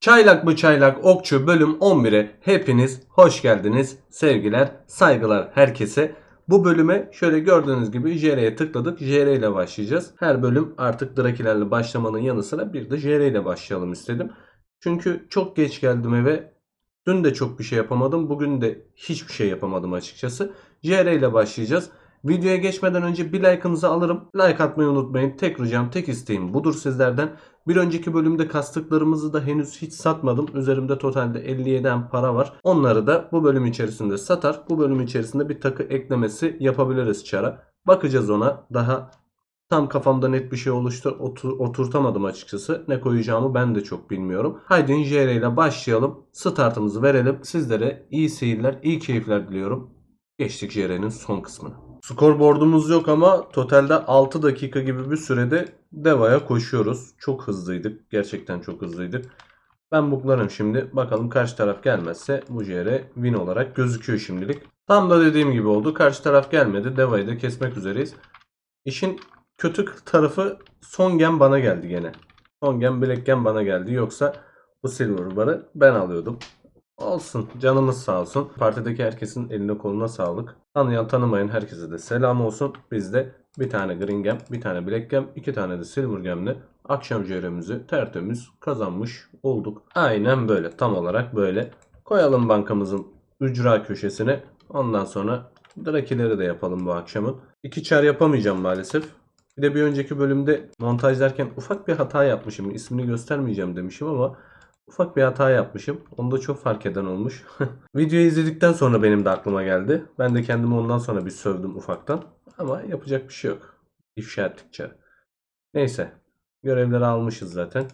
Çaylak mı çaylak okçu bölüm 11'e hepiniz hoş geldiniz. Sevgiler, saygılar herkese. Bu bölüme şöyle gördüğünüz gibi JR'ye tıkladık. JR ile başlayacağız. Her bölüm artık Drakilerle başlamanın yanı sıra bir de JR ile başlayalım istedim. Çünkü çok geç geldim eve. Dün de çok bir şey yapamadım. Bugün de hiçbir şey yapamadım açıkçası. JR ile başlayacağız. Videoya geçmeden önce bir like'ınızı alırım. Like atmayı unutmayın. Tek ricam, tek isteğim budur sizlerden. Bir önceki bölümde kastıklarımızı da henüz hiç satmadım. Üzerimde totalde 57'den para var. Onları da bu bölüm içerisinde satar. Bu bölüm içerisinde bir takı eklemesi yapabiliriz çara. Bakacağız ona. Daha tam kafamda net bir şey oluştur otur- oturtamadım açıkçası. Ne koyacağımı ben de çok bilmiyorum. Haydi JR ile başlayalım. Startımızı verelim. Sizlere iyi seyirler, iyi keyifler diliyorum. Geçtik JR'nin son kısmına. Skorboardumuz yok ama totalde 6 dakika gibi bir sürede Deva'ya koşuyoruz. Çok hızlıydık. Gerçekten çok hızlıydık. Ben buklarım şimdi. Bakalım karşı taraf gelmezse bu JR win olarak gözüküyor şimdilik. Tam da dediğim gibi oldu. Karşı taraf gelmedi. Deva'yı da kesmek üzereyiz. İşin kötü tarafı son gem bana geldi gene. Son gem bilek gem bana geldi. Yoksa bu silver barı ben alıyordum. Olsun. Canımız sağ olsun. Partideki herkesin eline koluna sağlık. Tanıyan tanımayan herkese de selam olsun. Biz de bir tane green gem, bir tane black gem, iki tane de silver gemle akşam ciğerimizi tertemiz kazanmış olduk. Aynen böyle. Tam olarak böyle. Koyalım bankamızın ücra köşesine. Ondan sonra drakileri de yapalım bu akşamın. İki çar yapamayacağım maalesef. Bir de bir önceki bölümde montajlarken ufak bir hata yapmışım. İsmini göstermeyeceğim demişim ama ufak bir hata yapmışım. Onu da çok fark eden olmuş. Videoyu izledikten sonra benim de aklıma geldi. Ben de kendimi ondan sonra bir sövdüm ufaktan. Ama yapacak bir şey yok. İfşa ettikçe. Neyse. Görevleri almışız zaten.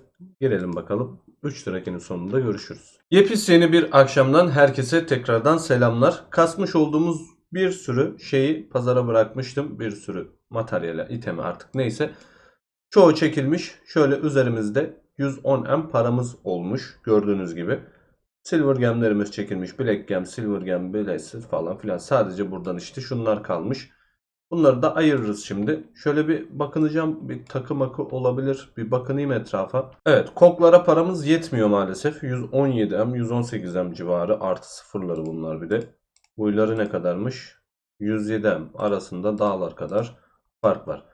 Girelim bakalım. 3 lirakinin sonunda görüşürüz. Yepis yeni bir akşamdan herkese tekrardan selamlar. Kasmış olduğumuz bir sürü şeyi pazara bırakmıştım. Bir sürü materyale, itemi artık neyse. Çoğu çekilmiş. Şöyle üzerimizde 110M paramız olmuş. Gördüğünüz gibi. Silver gemlerimiz çekilmiş. Black gem, silver gem, bilesiz falan filan. Sadece buradan işte şunlar kalmış. Bunları da ayırırız şimdi. Şöyle bir bakınacağım. Bir takı makı olabilir. Bir bakınayım etrafa. Evet koklara paramız yetmiyor maalesef. 117M, 118M civarı. Artı sıfırları bunlar bir de. Boyları ne kadarmış? 107M arasında dağlar kadar fark var.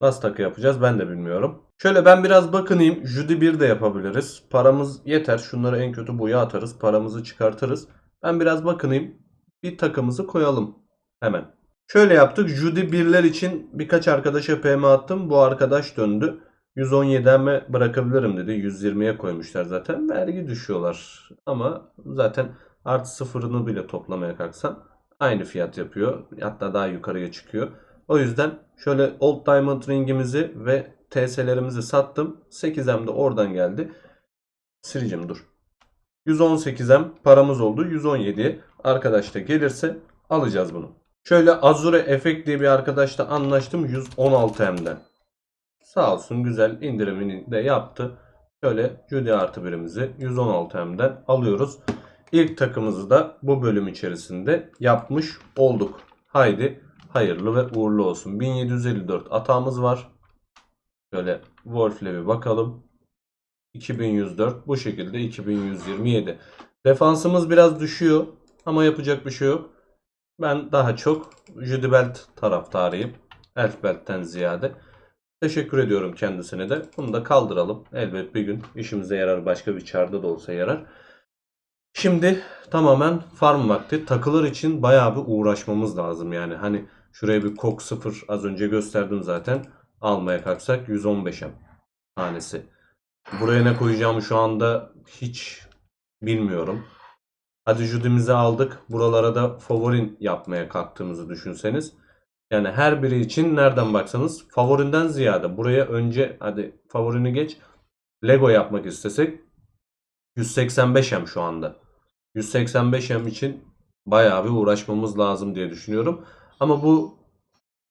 Nasıl takı yapacağız ben de bilmiyorum. Şöyle ben biraz bakınayım. Judy 1 de yapabiliriz. Paramız yeter. Şunları en kötü boya atarız. Paramızı çıkartırız. Ben biraz bakınayım. Bir takımızı koyalım. Hemen. Şöyle yaptık. Judy 1'ler için birkaç arkadaşa PM attım. Bu arkadaş döndü. 117'me bırakabilirim dedi. 120'ye koymuşlar zaten. Vergi düşüyorlar. Ama zaten artı sıfırını bile toplamaya kalksan aynı fiyat yapıyor. Hatta daha yukarıya çıkıyor. O yüzden şöyle Old Diamond ringimizi ve TS'lerimizi sattım. 8M de oradan geldi. Sileceğim dur. 118M paramız oldu. 117'ye arkadaş da gelirse alacağız bunu. Şöyle Azure Effect diye bir arkadaşla anlaştım 116M'den. Sağ olsun güzel indirimini de yaptı. Şöyle Judy artı birimizi 116M'den alıyoruz. İlk takımızı da bu bölüm içerisinde yapmış olduk. Haydi hayırlı ve uğurlu olsun. 1754 atağımız var. Şöyle Wolf'le bir bakalım. 2104 bu şekilde 2127. Defansımız biraz düşüyor ama yapacak bir şey yok. Ben daha çok Judy Belt taraftarıyım. Elf Belt'ten ziyade. Teşekkür ediyorum kendisine de. Bunu da kaldıralım. Elbet bir gün işimize yarar. Başka bir çarda da olsa yarar. Şimdi tamamen farm vakti. Takılar için bayağı bir uğraşmamız lazım yani. Hani şuraya bir kok 0 az önce gösterdim zaten. Almaya kalksak 115'em tanesi. Buraya ne koyacağımı şu anda hiç bilmiyorum. Hadi Judy'mizi aldık. Buralara da favorin yapmaya kalktığımızı düşünseniz. Yani her biri için nereden baksanız favorinden ziyade buraya önce hadi favorini geç. Lego yapmak istesek 185M şu anda. 185M için bayağı bir uğraşmamız lazım diye düşünüyorum. Ama bu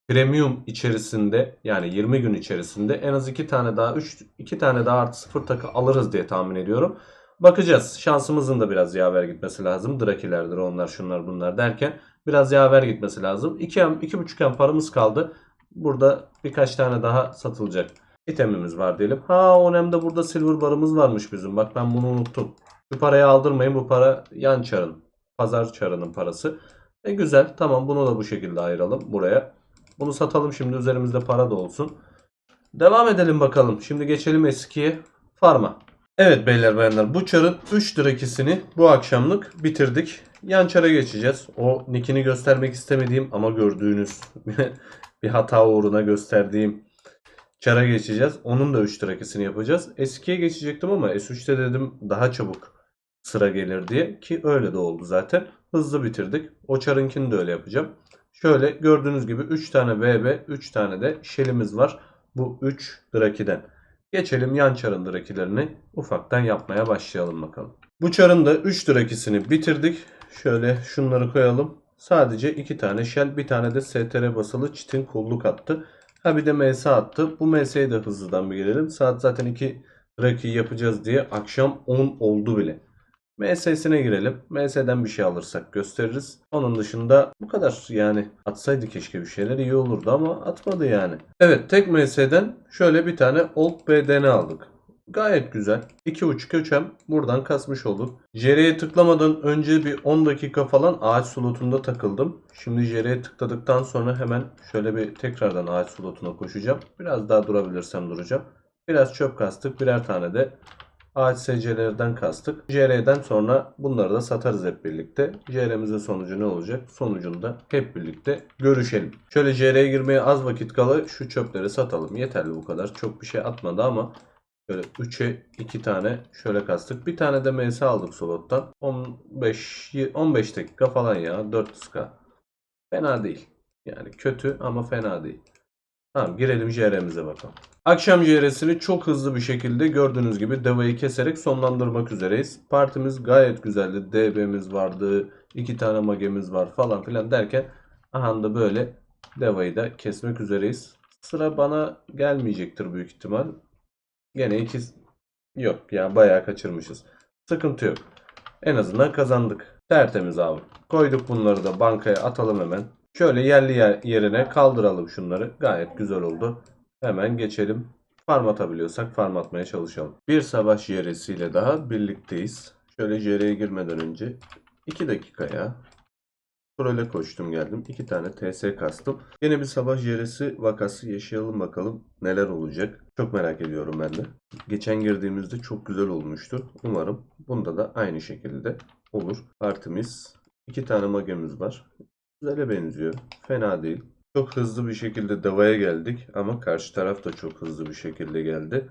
premium içerisinde yani 20 gün içerisinde en az 2 tane daha 3 2 tane daha artı 0 takı alırız diye tahmin ediyorum. Bakacağız. Şansımızın da biraz yaver gitmesi lazım. Drakilerdir onlar şunlar bunlar derken biraz yaver gitmesi lazım. 2M 2.5M paramız kaldı. Burada birkaç tane daha satılacak itemimiz var diyelim. Ha o de burada silver barımız varmış bizim. Bak ben bunu unuttum. Şu parayı aldırmayın. Bu para yan çarın. Pazar çarının parası. E güzel. Tamam bunu da bu şekilde ayıralım buraya. Bunu satalım şimdi üzerimizde para da olsun. Devam edelim bakalım. Şimdi geçelim eskiye. Farma. Evet beyler bayanlar bu çarın 3 lirakisini bu akşamlık bitirdik. Yan çara geçeceğiz. O nickini göstermek istemediğim ama gördüğünüz bir hata uğruna gösterdiğim çara geçeceğiz. Onun da 3 lirakisini yapacağız. Eskiye geçecektim ama S3'te dedim daha çabuk sıra gelir diye ki öyle de oldu zaten. Hızlı bitirdik. O çarınkini de öyle yapacağım. Şöyle gördüğünüz gibi 3 tane VB, 3 tane de Shell'imiz var. Bu 3 Draki'den. Geçelim yan çarın Draki'lerini ufaktan yapmaya başlayalım bakalım. Bu çarın da 3 Draki'sini bitirdik. Şöyle şunları koyalım. Sadece 2 tane Shell, bir tane de STR basılı çitin kulluk attı. Ha bir de MS attı. Bu MS'ye de hızlıdan bir gelelim. Saat zaten 2 Draki yapacağız diye akşam 10 oldu bile. MS'sine girelim. MS'den bir şey alırsak gösteririz. Onun dışında bu kadar yani. Atsaydı keşke bir şeyler iyi olurdu ama atmadı yani. Evet tek MS'den şöyle bir tane Old BDN aldık. Gayet güzel. 2.5 köçem buradan kasmış olduk. JR'ye tıklamadan önce bir 10 dakika falan ağaç slotunda takıldım. Şimdi JR'ye tıkladıktan sonra hemen şöyle bir tekrardan ağaç slotuna koşacağım. Biraz daha durabilirsem duracağım. Biraz çöp kastık. Birer tane de ağaç SC'lerden kastık. JR'den sonra bunları da satarız hep birlikte. JR'mizin sonucu ne olacak? Sonucunda hep birlikte görüşelim. Şöyle JR'ye girmeye az vakit kala şu çöpleri satalım. Yeterli bu kadar. Çok bir şey atmadı ama Şöyle 3'e 2 tane şöyle kastık. Bir tane de MS aldık slottan. 15 15 dakika falan ya 400k. Fena değil. Yani kötü ama fena değil. Tamam girelim JR'mize bakalım. Akşam JR'sini çok hızlı bir şekilde gördüğünüz gibi devayı keserek sonlandırmak üzereyiz. Partimiz gayet güzeldi. DB'miz vardı. iki tane magemiz var falan filan derken aha da böyle devayı da kesmek üzereyiz. Sıra bana gelmeyecektir büyük ihtimal. Gene iki yok yani bayağı kaçırmışız. Sıkıntı yok. En azından kazandık. Tertemiz abi. Koyduk bunları da bankaya atalım hemen. Şöyle yerli yer- yerine kaldıralım şunları. Gayet güzel oldu. Hemen geçelim. Farm atabiliyorsak farm atmaya çalışalım. Bir savaş JR'siyle daha birlikteyiz. Şöyle JR'ye girmeden önce 2 dakika ya. Trole koştum geldim. 2 tane TS kastım. Yine bir savaş JR'si vakası yaşayalım bakalım neler olacak. Çok merak ediyorum ben de. Geçen girdiğimizde çok güzel olmuştu. Umarım bunda da aynı şekilde olur. Partimiz 2 tane magemiz var. Güzele benziyor. Fena değil. Çok hızlı bir şekilde davaya geldik ama karşı taraf da çok hızlı bir şekilde geldi.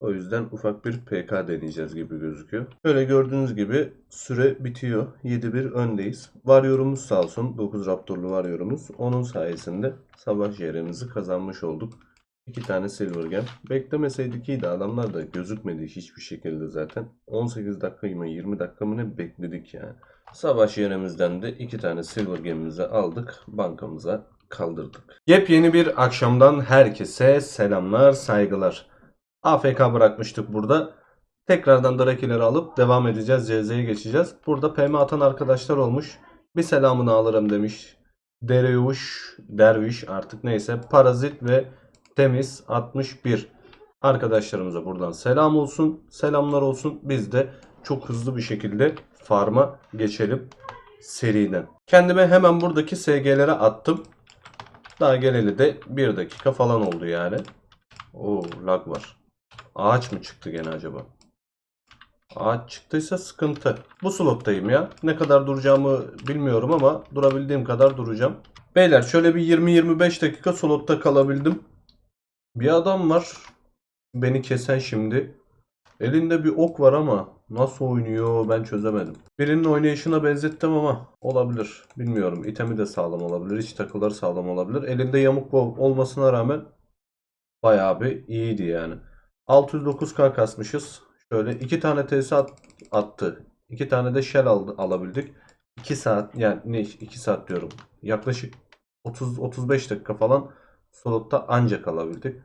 O yüzden ufak bir PK deneyeceğiz gibi gözüküyor. Şöyle gördüğünüz gibi süre bitiyor. 7-1 öndeyiz. Varyorumuz sağ olsun. 9 Raptorlu varyorumuz. Onun sayesinde savaş yerimizi kazanmış olduk. 2 tane Silver Gem. Beklemeseydik iyiydi. Adamlar da gözükmedi hiçbir şekilde zaten. 18 dakika mı 20 dakika mı ne bekledik yani. Savaş yerimizden de 2 tane Silver Gem'imizi aldık. Bankamıza kaldırdık. Yepyeni bir akşamdan herkese selamlar, saygılar. AFK bırakmıştık burada. Tekrardan Drakileri alıp devam edeceğiz. CZ'ye geçeceğiz. Burada PM atan arkadaşlar olmuş. Bir selamını alırım demiş. Dereyuş, Derviş artık neyse. Parazit ve Temiz 61. Arkadaşlarımıza buradan selam olsun. Selamlar olsun. Biz de çok hızlı bir şekilde farma geçelim seriden. Kendime hemen buradaki SG'lere attım. Daha geleli de 1 dakika falan oldu yani. Oo lag var. Ağaç mı çıktı gene acaba? Ağaç çıktıysa sıkıntı. Bu slottayım ya. Ne kadar duracağımı bilmiyorum ama durabildiğim kadar duracağım. Beyler şöyle bir 20-25 dakika slotta kalabildim. Bir adam var. Beni kesen şimdi. Elinde bir ok var ama nasıl oynuyor ben çözemedim. Birinin oynayışına benzettim ama olabilir. Bilmiyorum. İtemi de sağlam olabilir. İç takıları sağlam olabilir. Elinde yamuk ol- olmasına rağmen bayağı bir iyiydi yani. 609k kasmışız. Şöyle iki tane TS at- attı. iki tane de shell aldı, alabildik. 2 saat yani ne 2 saat diyorum. Yaklaşık 30 35 dakika falan slotta ancak alabildik.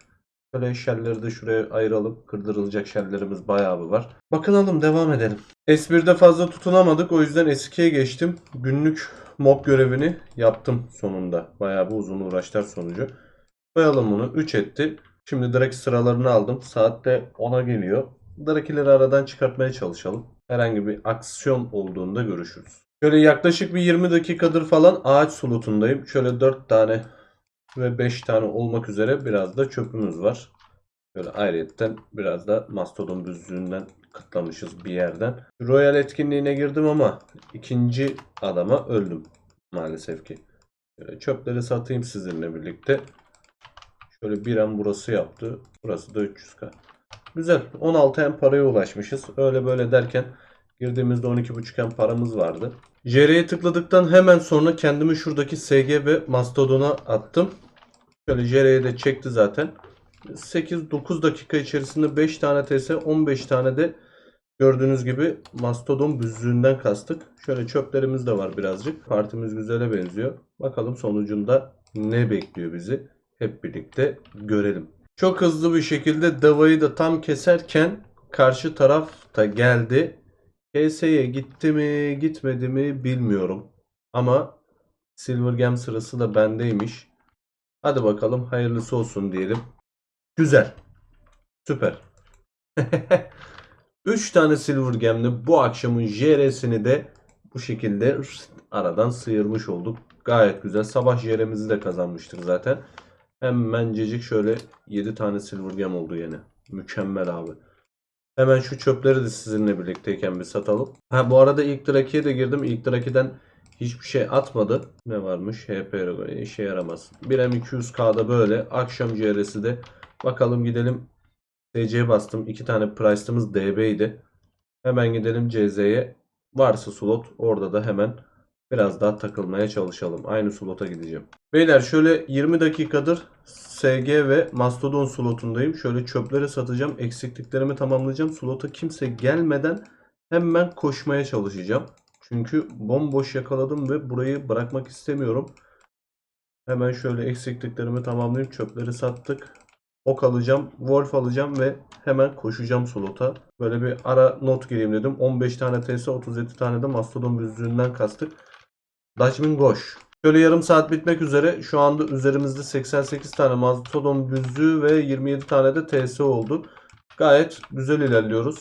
Şöyle shellleri de şuraya ayıralım. Kırdırılacak shelllerimiz bayağı bir var. Bakınalım devam edelim. S1'de fazla tutunamadık. O yüzden S2'ye geçtim. Günlük mob görevini yaptım sonunda. Bayağı bir uzun uğraşlar sonucu. Koyalım bunu. 3 etti. Şimdi Draki sıralarını aldım. Saatte 10'a geliyor. Drakileri aradan çıkartmaya çalışalım. Herhangi bir aksiyon olduğunda görüşürüz. Şöyle yaklaşık bir 20 dakikadır falan ağaç slotundayım. Şöyle 4 tane ve 5 tane olmak üzere biraz da çöpümüz var. Böyle ayrıyetten biraz da mastodon büzüğünden kıtlamışız bir yerden. Royal etkinliğine girdim ama ikinci adama öldüm maalesef ki. Şöyle çöpleri satayım sizinle birlikte. Şöyle bir an burası yaptı. Burası da 300k. Güzel. 16 en paraya ulaşmışız. Öyle böyle derken girdiğimizde 12.5 en paramız vardı. JR'ye tıkladıktan hemen sonra kendimi şuradaki SG ve Mastodon'a attım. Şöyle JR'ye de çekti zaten. 8-9 dakika içerisinde 5 tane TS 15 tane de gördüğünüz gibi Mastodon büzüğünden kastık. Şöyle çöplerimiz de var birazcık. Partimiz güzele benziyor. Bakalım sonucunda ne bekliyor bizi hep birlikte görelim. Çok hızlı bir şekilde Dava'yı da tam keserken karşı taraf da geldi. KS'ye gitti mi gitmedi mi bilmiyorum. Ama Silver Gem sırası da bendeymiş. Hadi bakalım hayırlısı olsun diyelim. Güzel. Süper. 3 tane Silver Gem'le bu akşamın JR'sini de bu şekilde aradan sıyırmış olduk. Gayet güzel. Sabah JR'mizi de kazanmıştık zaten. Hemencecik şöyle 7 tane Silver Gem oldu yine. Mükemmel abi. Hemen şu çöpleri de sizinle birlikteyken bir satalım. Ha bu arada ilk Draki'ye de girdim. İlk Draki'den hiçbir şey atmadı. Ne varmış? HP işe yaramaz. 1M200K'da böyle. Akşam CR'si de. Bakalım gidelim. TC'ye bastım. 2 tane price'ımız DB'ydi. Hemen gidelim CZ'ye. Varsa slot orada da hemen biraz daha takılmaya çalışalım. Aynı slota gideceğim. Beyler şöyle 20 dakikadır SG ve Mastodon slotundayım. Şöyle çöpleri satacağım. Eksikliklerimi tamamlayacağım. Slota kimse gelmeden hemen koşmaya çalışacağım. Çünkü bomboş yakaladım ve burayı bırakmak istemiyorum. Hemen şöyle eksikliklerimi tamamlayayım. Çöpleri sattık. Ok alacağım. Wolf alacağım ve hemen koşacağım slota. Böyle bir ara not gireyim dedim. 15 tane TS 37 tane de Mastodon büzüğünden kastık. Dutchman Goş. Şöyle yarım saat bitmek üzere. Şu anda üzerimizde 88 tane Mastodon büzüğü ve 27 tane de TS oldu. Gayet güzel ilerliyoruz.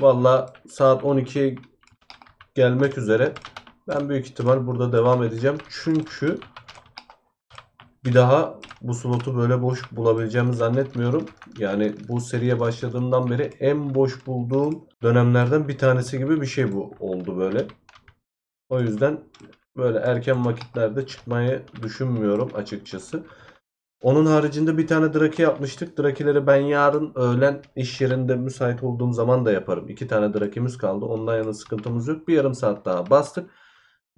Valla saat 12'ye gelmek üzere. Ben büyük ihtimal burada devam edeceğim. Çünkü bir daha bu slotu böyle boş bulabileceğimi zannetmiyorum. Yani bu seriye başladığımdan beri en boş bulduğum dönemlerden bir tanesi gibi bir şey bu oldu böyle. O yüzden böyle erken vakitlerde çıkmayı düşünmüyorum açıkçası. Onun haricinde bir tane Draki yapmıştık. Drakileri ben yarın öğlen iş yerinde müsait olduğum zaman da yaparım. İki tane Draki'miz kaldı. Ondan yana sıkıntımız yok. Bir yarım saat daha bastık.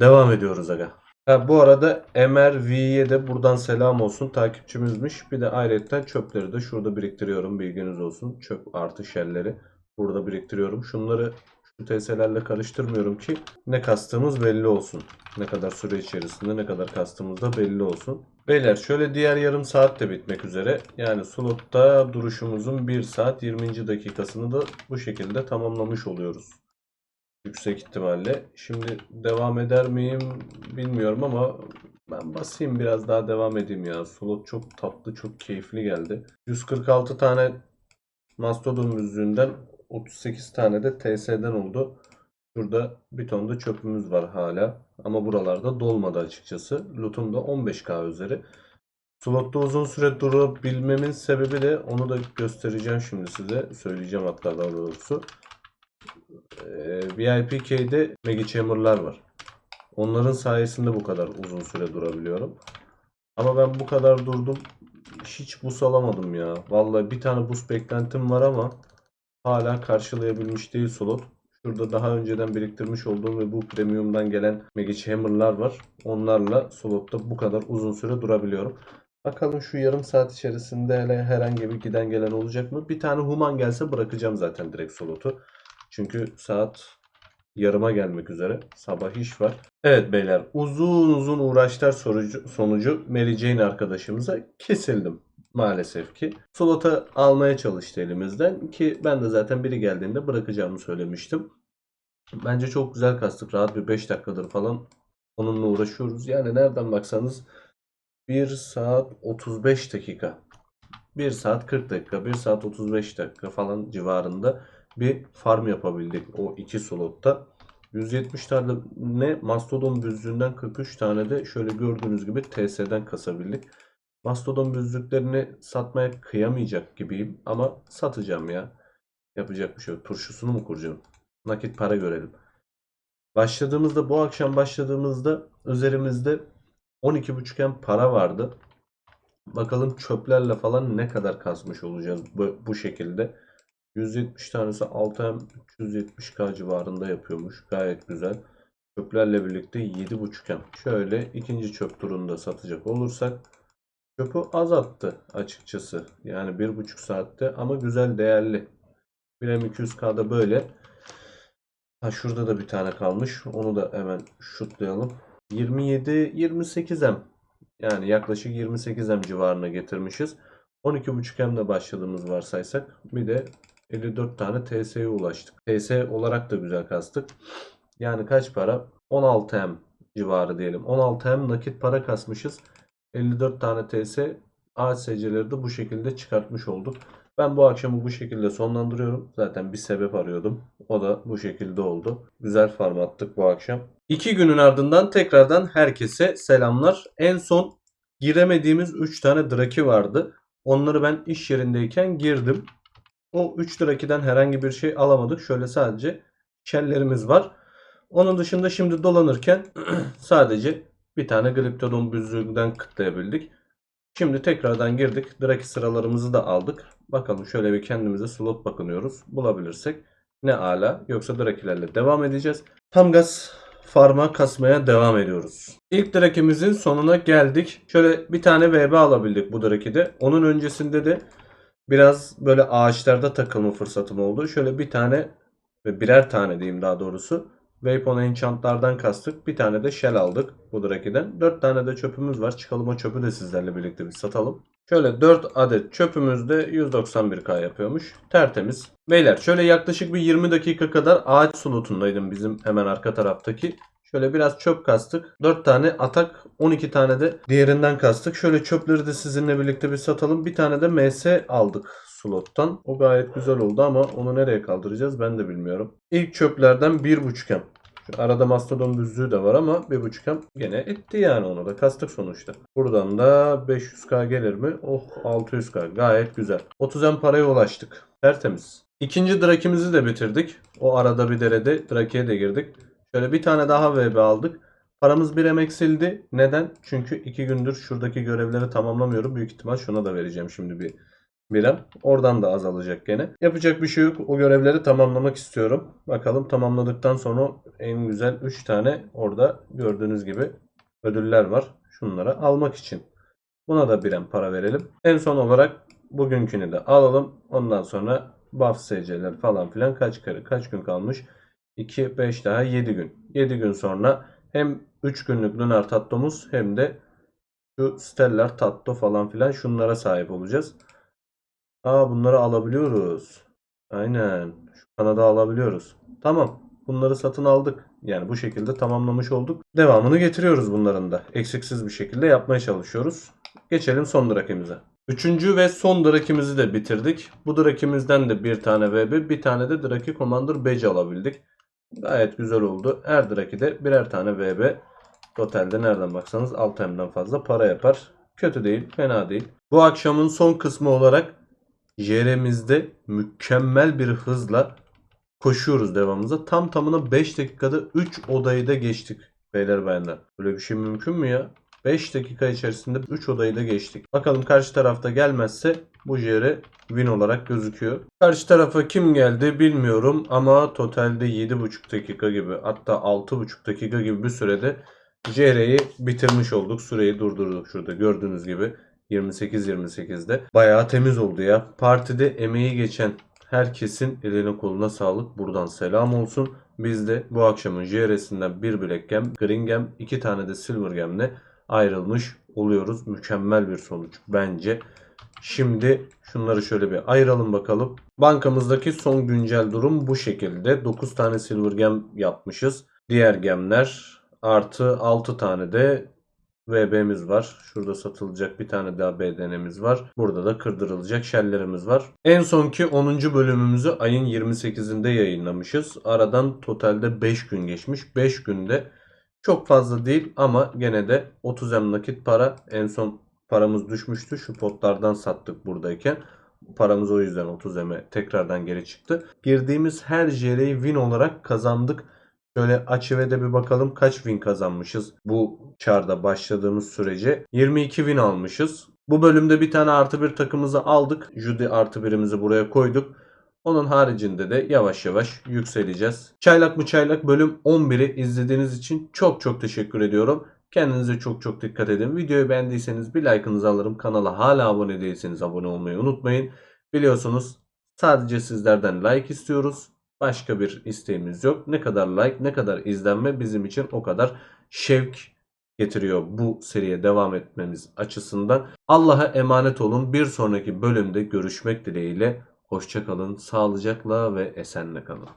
Devam ediyoruz aga. Ha, bu arada MRV'ye de buradan selam olsun. Takipçimizmiş. Bir de ayrıca çöpleri de şurada biriktiriyorum. Bilginiz olsun. Çöp artı şelleri burada biriktiriyorum. Şunları şu TS'lerle karıştırmıyorum ki ne kastığımız belli olsun. Ne kadar süre içerisinde ne kadar kastığımız da belli olsun. Beyler şöyle diğer yarım saat de bitmek üzere. Yani slotta duruşumuzun 1 saat 20. dakikasını da bu şekilde tamamlamış oluyoruz. Yüksek ihtimalle. Şimdi devam eder miyim bilmiyorum ama ben basayım biraz daha devam edeyim ya. Slot çok tatlı, çok keyifli geldi. 146 tane Mastodon yüzüğünden 38 tane de TS'den oldu. Şurada bir ton da çöpümüz var hala. Ama buralarda dolmadı açıkçası. Lootum da 15k üzeri. Slotta uzun süre durabilmemin sebebi de onu da göstereceğim şimdi size. Söyleyeceğim hatta daha doğrusu. Ee, VIPK'de Mega Chamber'lar var. Onların sayesinde bu kadar uzun süre durabiliyorum. Ama ben bu kadar durdum. Hiç boost alamadım ya. Vallahi bir tane boost beklentim var ama hala karşılayabilmiş değil slot. Şurada daha önceden biriktirmiş olduğum ve bu premium'dan gelen Magic Hammer'lar var. Onlarla slotta bu kadar uzun süre durabiliyorum. Bakalım şu yarım saat içerisinde hele herhangi bir giden gelen olacak mı? Bir tane human gelse bırakacağım zaten direkt slotu. Çünkü saat yarıma gelmek üzere. Sabah iş var. Evet beyler uzun uzun uğraşlar sonucu, sonucu Mary Jane arkadaşımıza kesildim maalesef ki. Slota almaya çalıştı elimizden ki ben de zaten biri geldiğinde bırakacağımı söylemiştim. Bence çok güzel kastık. Rahat bir 5 dakikadır falan onunla uğraşıyoruz. Yani nereden baksanız 1 saat 35 dakika. 1 saat 40 dakika, 1 saat 35 dakika falan civarında bir farm yapabildik o iki slotta. 170 tane ne Mastodon büzüğünden 43 tane de şöyle gördüğünüz gibi TS'den kasabildik. Mastodon büzüklerini satmaya kıyamayacak gibiyim ama satacağım ya. Yapacak bir şey yok. Turşusunu mu kuracağım? Nakit para görelim. Başladığımızda bu akşam başladığımızda üzerimizde 12.5'en para vardı. Bakalım çöplerle falan ne kadar kasmış olacağız bu, bu şekilde. 170 tanesi 6M 370k civarında yapıyormuş. Gayet güzel. Çöplerle birlikte 7.5M. Şöyle ikinci çöp turunda satacak olursak çöpü azalttı açıkçası. Yani 1.5 saatte ama güzel değerli. 1M 200K'da böyle. Ha şurada da bir tane kalmış. Onu da hemen şutlayalım. 27 28M. Yani yaklaşık 28M civarına getirmişiz. 12.5M'de başladığımız varsaysak bir de 54 tane TS'ye ulaştık. TS olarak da güzel kastık. Yani kaç para? 16M civarı diyelim. 16M nakit para kasmışız. 54 tane TS ASC'leri de bu şekilde çıkartmış olduk. Ben bu akşamı bu şekilde sonlandırıyorum. Zaten bir sebep arıyordum. O da bu şekilde oldu. Güzel farm attık bu akşam. İki günün ardından tekrardan herkese selamlar. En son giremediğimiz 3 tane draki vardı. Onları ben iş yerindeyken girdim. O 3 drakiden herhangi bir şey alamadık. Şöyle sadece shelllerimiz var. Onun dışında şimdi dolanırken sadece bir tane Glyptodon büzüğünden kıtlayabildik. Şimdi tekrardan girdik. Draki sıralarımızı da aldık. Bakalım şöyle bir kendimize slot bakınıyoruz. Bulabilirsek ne ala. Yoksa Drakilerle devam edeceğiz. Tam gaz farma kasmaya devam ediyoruz. İlk Draki'mizin sonuna geldik. Şöyle bir tane VB alabildik bu Draki'de. Onun öncesinde de biraz böyle ağaçlarda takılma fırsatım oldu. Şöyle bir tane ve birer tane diyeyim daha doğrusu. Weapon Enchant'lardan kastık. Bir tane de Shell aldık bu Draki'den. 4 tane de çöpümüz var. Çıkalım o çöpü de sizlerle birlikte bir satalım. Şöyle 4 adet çöpümüz de 191k yapıyormuş. Tertemiz. Beyler şöyle yaklaşık bir 20 dakika kadar ağaç slotundaydım bizim hemen arka taraftaki. Şöyle biraz çöp kastık. 4 tane atak 12 tane de diğerinden kastık. Şöyle çöpleri de sizinle birlikte bir satalım. Bir tane de MS aldık slottan. O gayet güzel oldu ama onu nereye kaldıracağız ben de bilmiyorum. İlk çöplerden 1.5M. Şu arada mastodon düzlüğü de var ama 1.5M gene etti yani onu da kastık sonuçta. Buradan da 500k gelir mi? Oh 600k gayet güzel. 30M paraya ulaştık. Tertemiz. İkinci drakimizi de bitirdik. O arada bir derede drakiye de girdik. Şöyle bir tane daha VB aldık. Paramız bir emek sildi. Neden? Çünkü iki gündür şuradaki görevleri tamamlamıyorum. Büyük ihtimal şuna da vereceğim şimdi bir birem. Oradan da azalacak gene. Yapacak bir şey yok. O görevleri tamamlamak istiyorum. Bakalım tamamladıktan sonra en güzel 3 tane orada gördüğünüz gibi ödüller var. Şunları almak için. Buna da birem para verelim. En son olarak bugünkünü de alalım. Ondan sonra buff SC'ler falan filan kaç kere kaç gün kalmış? 2, 5 daha 7 gün. 7 gün sonra hem 3 günlük Lunar Tatto'muz hem de şu Stellar Tatto falan filan şunlara sahip olacağız. Aa bunları alabiliyoruz. Aynen. Şu kanada alabiliyoruz. Tamam. Bunları satın aldık. Yani bu şekilde tamamlamış olduk. Devamını getiriyoruz bunların da. Eksiksiz bir şekilde yapmaya çalışıyoruz. Geçelim son drakimize. Üçüncü ve son drakimizi de bitirdik. Bu drakimizden de bir tane VB, bir tane de Draki Commander Badge alabildik. Gayet güzel oldu. Her Draki'de birer tane VB. Totalde nereden baksanız 6M'den fazla para yapar. Kötü değil, fena değil. Bu akşamın son kısmı olarak JR'mizde mükemmel bir hızla koşuyoruz devamımıza. Tam tamına 5 dakikada 3 odayı da geçtik beyler bayanlar. Böyle bir şey mümkün mü ya? 5 dakika içerisinde 3 odayı da geçtik. Bakalım karşı tarafta gelmezse bu JR win olarak gözüküyor. Karşı tarafa kim geldi bilmiyorum ama totalde 7,5 dakika gibi hatta 6,5 dakika gibi bir sürede JR'yi bitirmiş olduk. Süreyi durdurduk şurada gördüğünüz gibi. 28-28'de. Bayağı temiz oldu ya. Partide emeği geçen herkesin eline koluna sağlık. Buradan selam olsun. Biz de bu akşamın JR'sinden bir Black Gem, Green Gem, iki tane de Silver Gem'le ayrılmış oluyoruz. Mükemmel bir sonuç bence. Şimdi şunları şöyle bir ayıralım bakalım. Bankamızdaki son güncel durum bu şekilde. 9 tane Silver Gem yapmışız. Diğer gemler artı 6 tane de VB'miz var. Şurada satılacak bir tane daha BDN'miz var. Burada da kırdırılacak şellerimiz var. En sonki 10. bölümümüzü ayın 28'inde yayınlamışız. Aradan totalde 5 gün geçmiş. 5 günde çok fazla değil ama gene de 30 em nakit para. En son paramız düşmüştü. Şu potlardan sattık buradayken. Paramız o yüzden 30 eme tekrardan geri çıktı. Girdiğimiz her JR'yi win olarak kazandık. Şöyle açıve de bir bakalım kaç win kazanmışız bu çarda başladığımız sürece. 22 win almışız. Bu bölümde bir tane artı bir takımımızı aldık. Judy artı birimizi buraya koyduk. Onun haricinde de yavaş yavaş yükseleceğiz. Çaylak mı çaylak bölüm 11'i izlediğiniz için çok çok teşekkür ediyorum. Kendinize çok çok dikkat edin. Videoyu beğendiyseniz bir like'ınızı alırım. Kanala hala abone değilseniz abone olmayı unutmayın. Biliyorsunuz sadece sizlerden like istiyoruz. Başka bir isteğimiz yok. Ne kadar like, ne kadar izlenme bizim için o kadar şevk getiriyor bu seriye devam etmemiz açısından. Allah'a emanet olun. Bir sonraki bölümde görüşmek dileğiyle. Hoşçakalın, sağlıcakla ve esenle kalın.